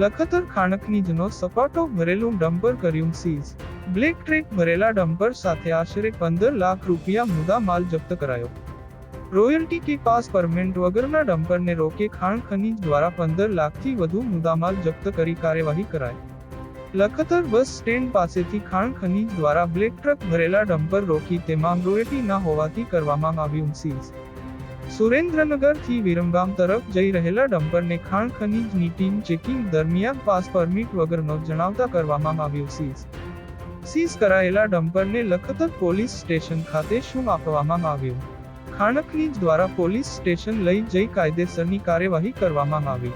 લખતર ખાણકનીજનો સપાટો ભરેલું ડમ્પર કર્યું seize. Black trap ભરેલા ડમ્પર સાથે આશરે પંદર લાખ રૂપિયા મુદ્દા માલ જપ્ત કરાયો. રોયલ્ટી કે પાસ પરમેન્ટ વગરના ડમ્પરને રોકે ખાણ ખનીજ દ્વારા પંદર લાખથી વધુ મુદ્દામાલ જપ્ત કરી કાર્યવાહી કરાઈ. લખતર બસ સ્ટેન્ડ પાસેથી ખાણ ખનીજ દ્વારા બ્લેક ટ્રક ભરેલા ડમ્પર રોકી તેમાં રોયલ્ટી ના હોવાથી કરવામાં આવ્યું સીઝ. સુરેન્દ્રનગરથી વિરમગામ તરફ જઈ રહેલા ડમ્પરને ખાણ ખનીજની ટીમ ચેકિંગ દરમિયાન પાસ પરમિટ વગરનો જણાવતા કરવામાં આવ્યો સીઝ. સીઝ કરાયેલા ડમ્પરને લખતર પોલીસ સ્ટેશન ખાતે શું આપવામાં આવ્યું? ખાણખનીજ દ્વારા પોલીસ સ્ટેશન લઈ જઈ કાયદેસરની કાર્યવાહી કરવામાં આવી.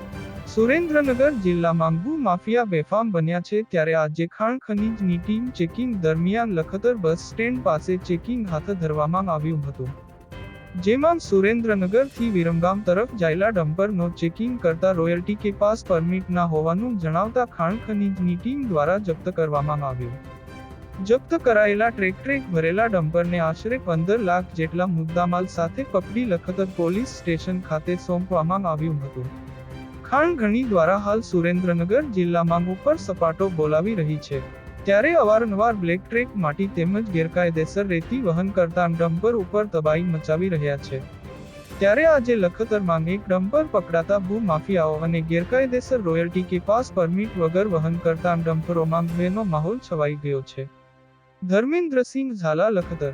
સુરેન્દ્રનગર જિલ્લામાં ભૂ માફિયા બેફામ બન્યા છે ત્યારે આજે ખાણ ખનીજની ટીમ ચેકિંગ દરમિયાન લખતર બસ સ્ટેન્ડ પાસે ચેકિંગ હાથ ધરવામાં આવ્યું હતું. જેમાં સુરેન્દ્રનગરથી વિરમગામ તરફ જાયેલા ડમ્પરનો ચેકિંગ કરતા રોયલ્ટી કે પાસ પરમિટ ના હોવાનું જણાવતા ખાણ ખનીજની ટીમ દ્વારા જપ્ત કરવામાં આવ્યું. જપ્ત કરાયેલા ટ્રેક ટ્રેક ભરેલા ડમ્પરને આશરે પંદર લાખ જેટલા મુદ્દામાલ સાથે પકડી લખતર પોલીસ સ્ટેશન ખાતે સોંપવામાં આવ્યું હતું. ખાણ ઘણી દ્વારા હાલ સુરેન્દ્રનગર જિલ્લામાં ઉપર સપાટો બોલાવી રહી છે. ત્યારે અવારનવાર બ્લેક ટ્રેક માટી તેમજ ગેરકાયદેસર રેતી વહન કરતા ડમ્પર ઉપર તબાહી મચાવી રહ્યા છે. ત્યારે આજે લખતરમાં એક ડમ્પર પકડાતા ભૂ માફિયાઓ અને ગેરકાયદેસર રોયલ્ટી કે પાસ પરમિટ વગર વહન કરતા ડમ્પરોમાં ભયનો માહોલ છવાઈ ગયો છે. ધર્મેન્દ્રસિંહ ઝાલા લખતર